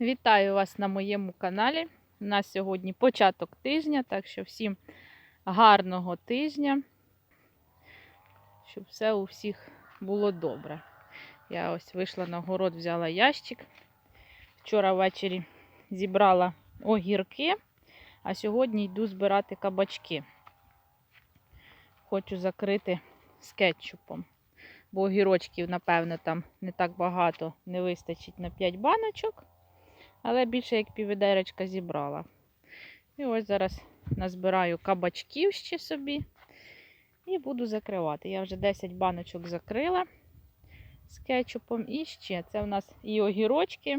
Вітаю вас на моєму каналі. У нас сьогодні початок тижня, так що всім гарного тижня, щоб все у всіх було добре. Я ось вийшла на город, взяла ящик. Вчора ввечері зібрала огірки, а сьогодні йду збирати кабачки. Хочу закрити з кетчупом. Бо огірочків, напевно, там не так багато, не вистачить на 5 баночок. Але більше як півведеречка зібрала. І ось зараз назбираю кабачків ще собі. І буду закривати. Я вже 10 баночок закрила з кетчупом. І ще це в нас і огірочки,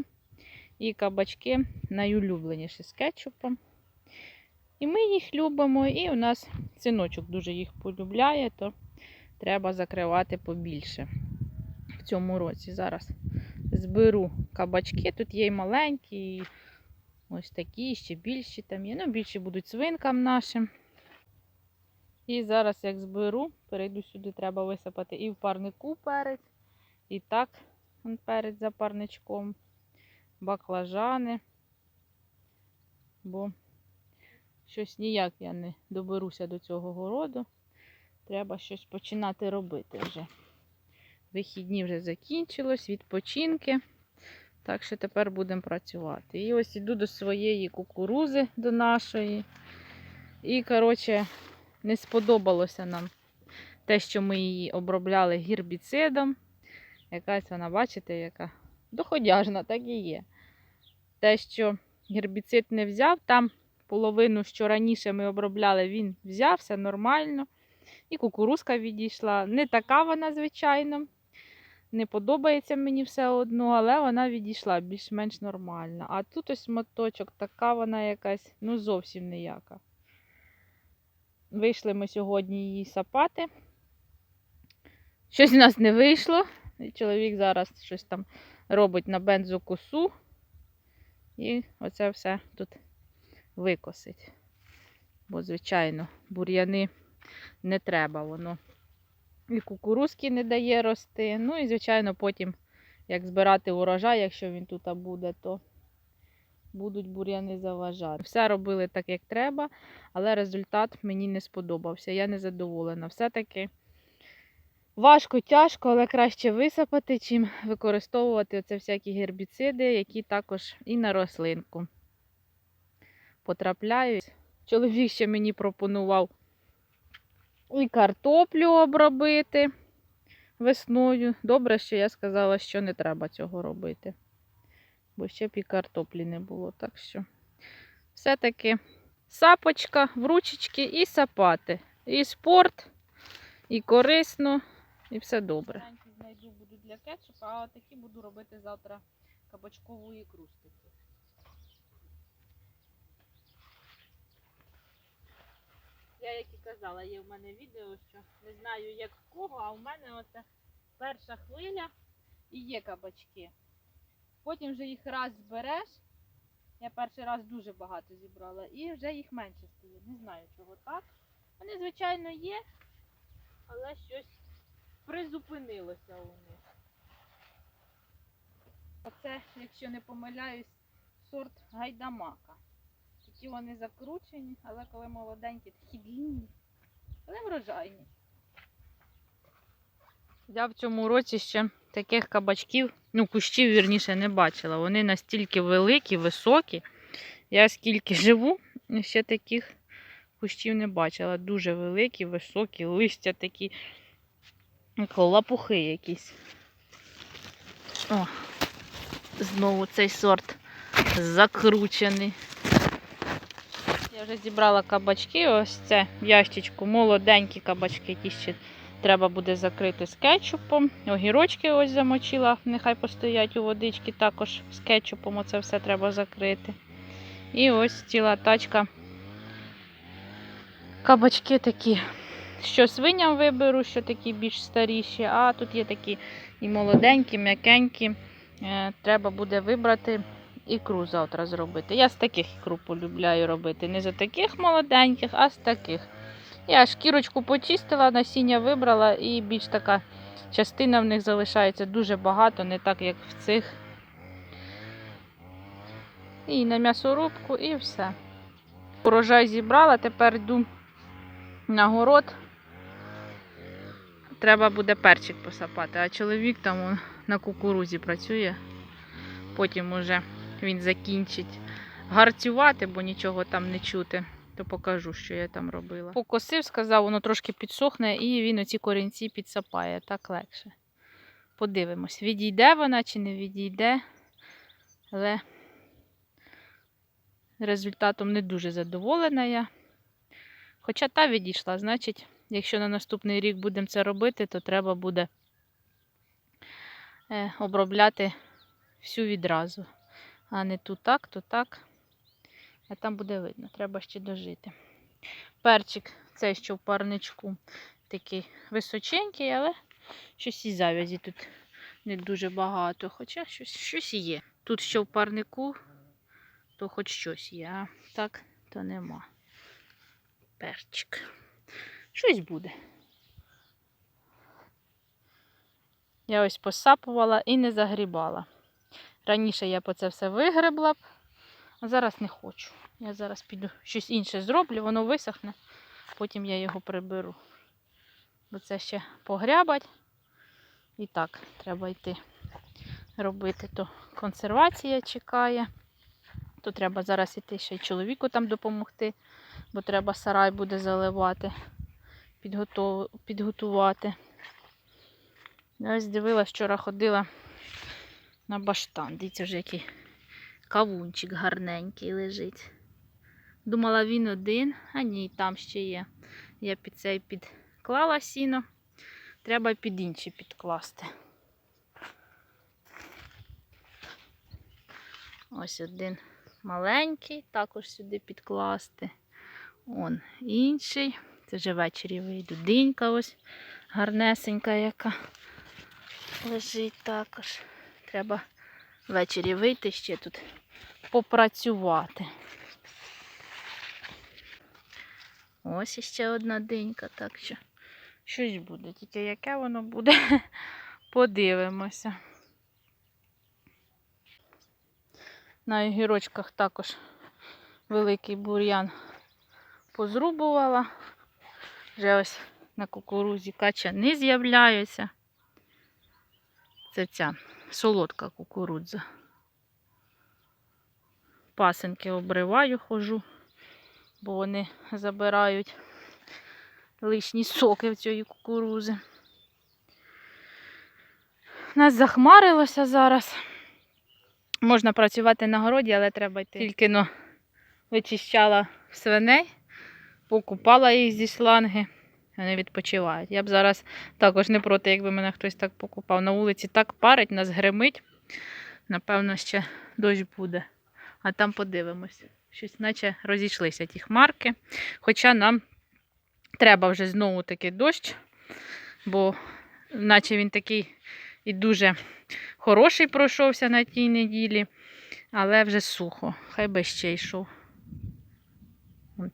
і кабачки найулюбленіші з кетчупом. І ми їх любимо, і у нас синочок дуже їх полюбляє, то треба закривати побільше в цьому році. Зараз зберу кабачки. Тут є і маленькі, і ось такі, ще більші там є. Ну, більші будуть свинкам нашим. І зараз, як зберу, перейду сюди, треба висипати і в парнику перець, і так вон перець за парничком, баклажани. Бо щось ніяк я не доберуся до цього городу. Треба щось починати робити вже. Вихідні вже закінчилось, відпочинки. Так що тепер будемо працювати. І ось іду до своєї кукурузи, до нашої. І, коротше, не сподобалося нам те, що ми її обробляли гербіцидом. Якась вона, бачите, яка доходяжна, так і є. Те, що гербіцид не взяв, там половину, що раніше ми обробляли, він взяв, все нормально. І кукурузка відійшла. Не така вона, звичайно. Не подобається мені все одно, але вона відійшла більш-менш нормальна. А тут ось моточок, така вона якась, ну зовсім ніяка. Вийшли ми сьогодні її сапати. Щось в нас не вийшло. І чоловік зараз щось там робить на бензокосу. І оце все тут викосить. Бо, звичайно, бур'яни не треба воно. І кукурузки не дає рости. Ну і, звичайно, потім, як збирати урожай, якщо він тут буде, то будуть бур'яни заважати. Все робили так, як треба, але результат мені не сподобався. Я не задоволена. Все-таки важко, тяжко, але краще висипати, чим використовувати оце всякі гербіциди, які також і на рослинку потрапляють. Чоловік ще мені пропонував і картоплю обробити весною. Добре, що я сказала, що не треба цього робити. Бо ще б і картоплі не було. Так що все-таки сапочка, вручечки і сапати. І спорт, і корисно, і все добре. Знайду буду для кетчупа, а такі буду робити завтра кабачкову ікру з таких. Я, як і казала, є в мене відео, що не знаю як в кого, а в мене оце перша хвиля і є кабачки. Потім вже їх раз збереш. Я перший раз дуже багато зібрала і вже їх менше стає. Не знаю чого так. Вони, звичайно, є, але щось призупинилося у них. Оце, якщо не помиляюсь, сорт гайдамака. Такі вони закручені, але коли молоденькі, такі длінні, але врожайні. Я в цьому році ще таких кабачків, ну, кущів, вірніше, не бачила. Вони настільки великі, високі. Я скільки живу, ще таких кущів не бачила. Дуже великі, високі, листя такі, як лапухи якісь. О, знову цей сорт закручений. Я вже зібрала кабачки, ось це в ящичку, молоденькі кабачки, які ще треба буде закрити з кетчупом. Огірочки ось замочила, нехай постоять у водички також з кетчупом, оце все треба закрити. І ось ціла тачка. Кабачки такі, що свиням виберу, що такі більш старіші, а тут є такі і молоденькі, м'якенькі. Е, Треба буде вибрати ікру завтра зробити. Я з таких ікру полюбляю робити. Не з таких молоденьких, а з таких. Я шкірочку почистила, насіння вибрала і більш така частина в них залишається дуже багато, не так, як в цих. І на м'ясорубку, і все. Урожай зібрала, тепер йду на город. Треба буде перчик посапати, а чоловік там на кукурузі працює. Потім уже він закінчить гарцювати, бо нічого там не чути. То покажу, що я там робила. Покосив, сказав, воно трошки підсохне, і він оці корінці підсапає, так легше. Подивимось, відійде вона чи не відійде. Але результатом не дуже задоволена я. Хоча та відійшла, значить, якщо на наступний рік будемо це робити, то треба буде е, обробляти всю відразу. А не ту так, то так. А там буде видно, треба ще дожити. Перчик, цей, що в парничку, такий височенький, але щось і завязі тут не дуже багато. Хоча щось, щось є. Тут що в парнику, то хоч щось є, а так, то нема. Перчик. Щось буде. Я ось посапувала і не загрібала. Раніше я по це все вигребла б, а зараз не хочу. Я зараз піду щось інше зроблю, воно висохне, потім я його приберу. Бо це ще погрябать. І так, треба йти робити. То консервація чекає. То треба зараз іти ще й чоловіку там допомогти, бо треба сарай буде заливати, підготувати. Я ось дивилась, вчора ходила на баштан. Дивіться вже який кавунчик гарненький лежить. Думала, він один, а ні, там ще є. Я під цей підклала сіно. Треба під інші підкласти. Ось один маленький, також сюди підкласти. Он інший. Це вже ввечері вийду. Динька ось гарнесенька, яка лежить також. Треба ввечері вийти ще тут попрацювати. Ось іще одна динька, так що щось буде. Тільки яке воно буде, подивимося. На огірочках також великий бур'ян позрубувала. Вже ось на кукурузі качани з'являються. Це ця солодка кукурудза. Пасенки обриваю, хожу, бо вони забирають лишні соки в цієї кукурузи. Нас захмарилося зараз. Можна працювати на городі, але треба йти. Тільки но вичищала свиней, покупала їх зі шланги. Вони відпочивають. Я б зараз також не проти, якби мене хтось так покупав. На вулиці так парить, нас гримить. Напевно, ще дощ буде. А там подивимось. Щось наче розійшлися ті хмарки. Хоча нам треба вже знову таки дощ, бо наче він такий і дуже хороший пройшовся на тій неділі, але вже сухо. Хай би ще йшов.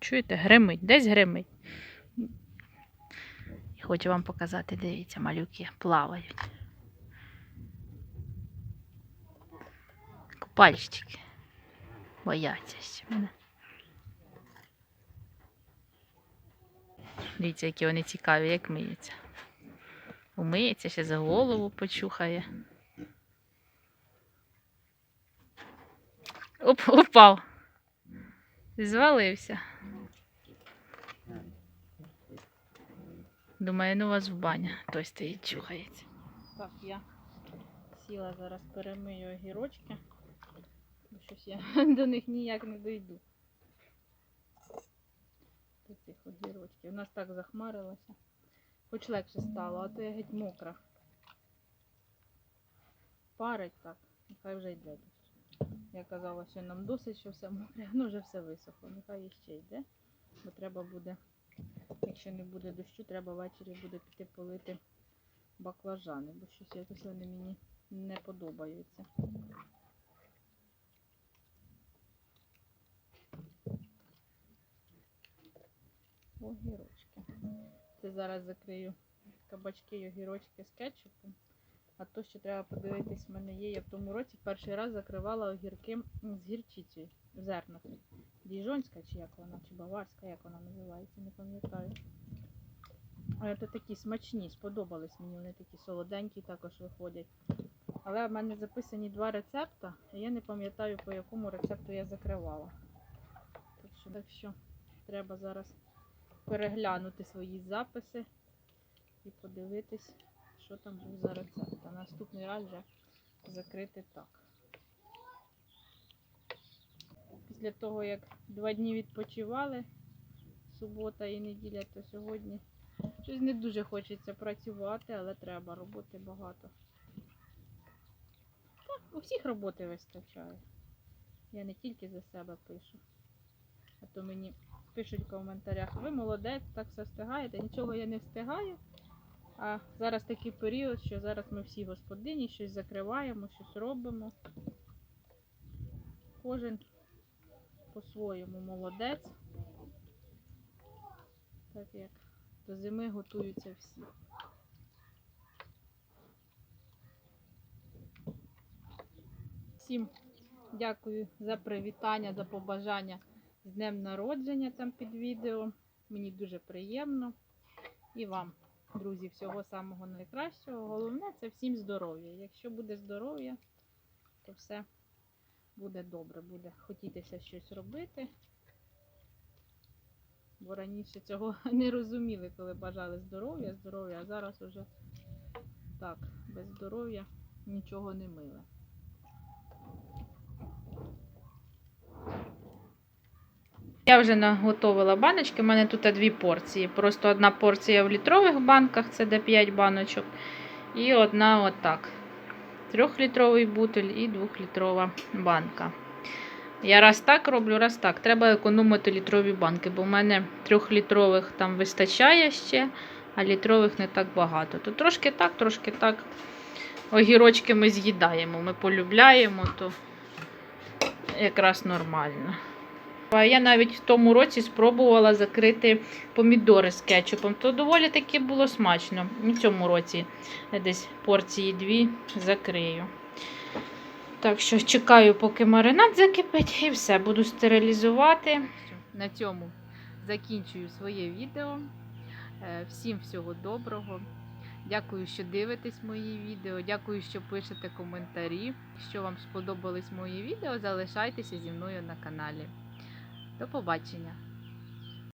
Чуєте, гримить, десь гримить. Хочу вам показати, дивіться, малюки плавають. Купальщики. Бояться ще мене. Дивіться, які вони цікаві, як миються. Умиється, ще за голову почухає. Оп, упав. Звалився. Думаю, ну у вас в баня. Той стоїть, чухається. Так, я сіла зараз перемию огірочки. Бо щось я до них ніяк не дойду. До цих огірочків. У нас так захмарилося. Хоч легше стало, а то я геть мокра. Парить так, нехай вже йде. Я казала, що нам досить, що все мокре, ну вже все висохло, нехай іще йде. Бо треба буде, якщо не буде дощу, треба ввечері буде піти полити баклажани, бо щось якось вони мені не подобаються. Огірочки. Це зараз закрию кабачки і огірочки з кетчупом. А то ще треба подивитись, в мене є. Я в тому році перший раз закривала огірки з гірчицею в зернах. Діжонська чи як вона, чи баварська, як вона називається, не пам'ятаю. Але то такі смачні, сподобались мені, вони такі солоденькі також виходять. Але в мене записані два рецепта, і я не пам'ятаю, по якому рецепту я закривала. Так що, так що треба зараз переглянути свої записи і подивитись, що там був за рецепт. А наступний раз вже закрити так. Після того, як два дні відпочивали, субота і неділя, то сьогодні щось не дуже хочеться працювати, але треба, роботи багато. Так, у всіх роботи вистачає. Я не тільки за себе пишу. А то мені пишуть в коментарях, ви молодець, так все встигаєте. Нічого я не встигаю. А зараз такий період, що зараз ми всі господині, щось закриваємо, щось робимо. Кожен по-своєму молодець. Так як до зими готуються всі. Всім дякую за привітання, за побажання з днем народження там під відео. Мені дуже приємно. І вам, друзі, всього самого найкращого. Головне це всім здоров'я. Якщо буде здоров'я, то все буде добре, буде хотітися щось робити. Бо раніше цього не розуміли, коли бажали здоров'я, здоров'я, а зараз уже так, без здоров'я нічого не миле. Я вже наготовила баночки. У мене тут дві порції. Просто одна порція в літрових банках, це де 5 баночок. І одна отак. Трьохлітровий бутиль і двохлітрова банка. Я раз так роблю, раз так. Треба економити літрові банки, бо в мене трьохлітрових там вистачає ще, а літрових не так багато. То трошки так, трошки так. Огірочки ми з'їдаємо, ми полюбляємо, то якраз нормально. Я навіть в тому році спробувала закрити помідори з кетчупом. То доволі таки було смачно. В цьому році десь порції дві закрию. Так що чекаю, поки маринад закипить, і все, буду стерилізувати. На цьому закінчую своє відео. Е, Всім всього доброго. Дякую, що дивитесь мої відео. Дякую, що пишете коментарі. Якщо вам сподобались мої відео, залишайтеся зі мною на каналі. До побачення!